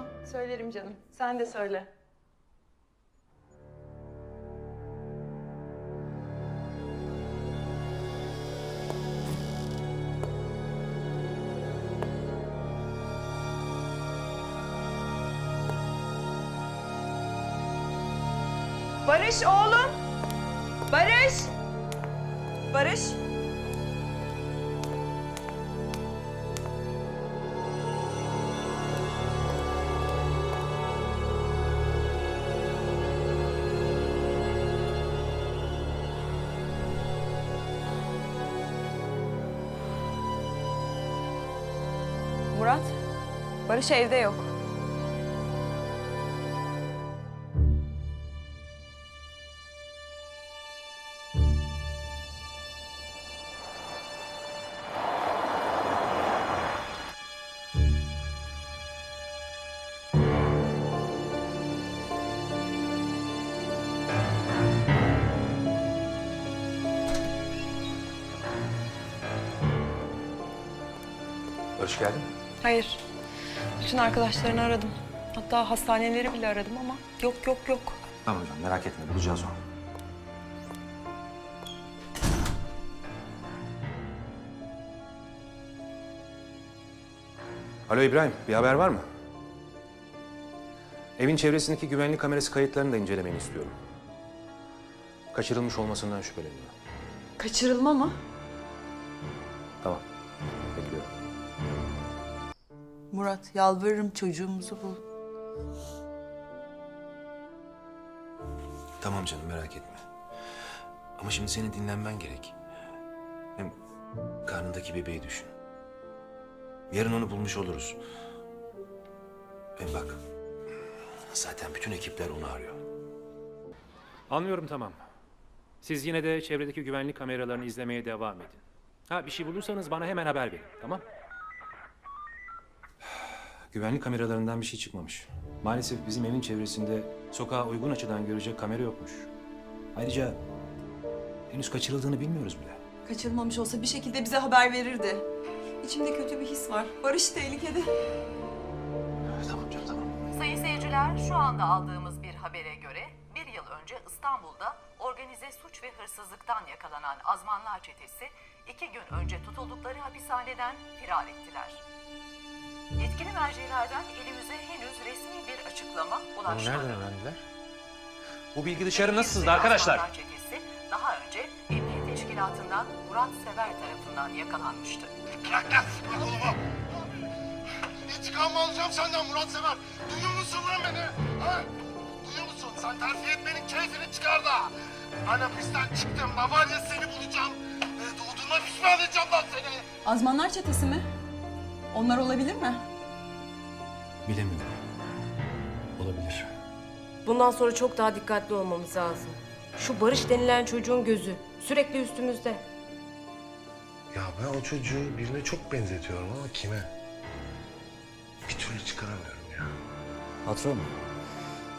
Tamam, söylerim canım. Sen de söyle. Barış oğlum. Barış. Barış. Murat. Barış evde yok. Barış geldi mi? Hayır. Bütün arkadaşlarını aradım. Hatta hastaneleri bile aradım ama yok yok yok. Tamam hocam merak etme bulacağız onu. Alo İbrahim, bir haber var mı? Evin çevresindeki güvenlik kamerası kayıtlarını da incelemeni istiyorum. Kaçırılmış olmasından şüpheleniyorum. Kaçırılma mı? Tamam, Murat yalvarırım çocuğumuzu bul. Tamam canım merak etme. Ama şimdi senin dinlenmen gerek. Hem karnındaki bebeği düşün. Yarın onu bulmuş oluruz. Hem bak zaten bütün ekipler onu arıyor. Anlıyorum tamam. Siz yine de çevredeki güvenlik kameralarını izlemeye devam edin. Ha bir şey bulursanız bana hemen haber verin tamam? Güvenlik kameralarından bir şey çıkmamış. Maalesef bizim evin çevresinde sokağa uygun açıdan görecek kamera yokmuş. Ayrıca henüz kaçırıldığını bilmiyoruz bile. Kaçırılmamış olsa bir şekilde bize haber verirdi. İçimde kötü bir his var. Barış tehlikede. Tamam canım tamam. Sayın seyirciler, şu anda aldığımız bir habere göre bir yıl önce İstanbul'da organize suç ve hırsızlıktan yakalanan Azmanlar çetesi iki gün önce tutuldukları hapishaneden firar ettiler. Yetkili mercilerden elimize henüz resmi bir açıklama ulaşmadı. Nereden öğrendiler? Bu bilgi dışarı nasıl sızdı arkadaşlar? Azmanlar çetesi daha önce Emniyet Teşkilatı'ndan Murat Sever tarafından yakalanmıştı. Bırak lan kolumu. İntikam alacağım senden Murat Sever. Duyuyor musun lan beni? Ha? Duyuyor musun? Sen terfi etmenin keyfini çıkar da. Ben hapisten çıktım. Babaanne seni bulacağım. E, doğduğuna pişman edeceğim lan seni. Azmanlar çetesi mi? Onlar olabilir mi? Bilemiyorum. Olabilir. Bundan sonra çok daha dikkatli olmamız lazım. Şu Barış denilen çocuğun gözü sürekli üstümüzde. Ya ben o çocuğu birine çok benzetiyorum ama kime? Bir türlü çıkaramıyorum ya. Patron.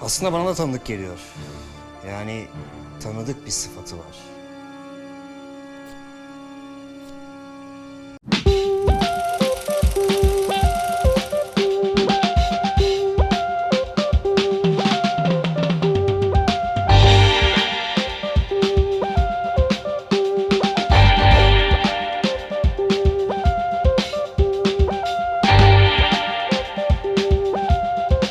Aslında bana da tanıdık geliyor. Yani tanıdık bir sıfatı var.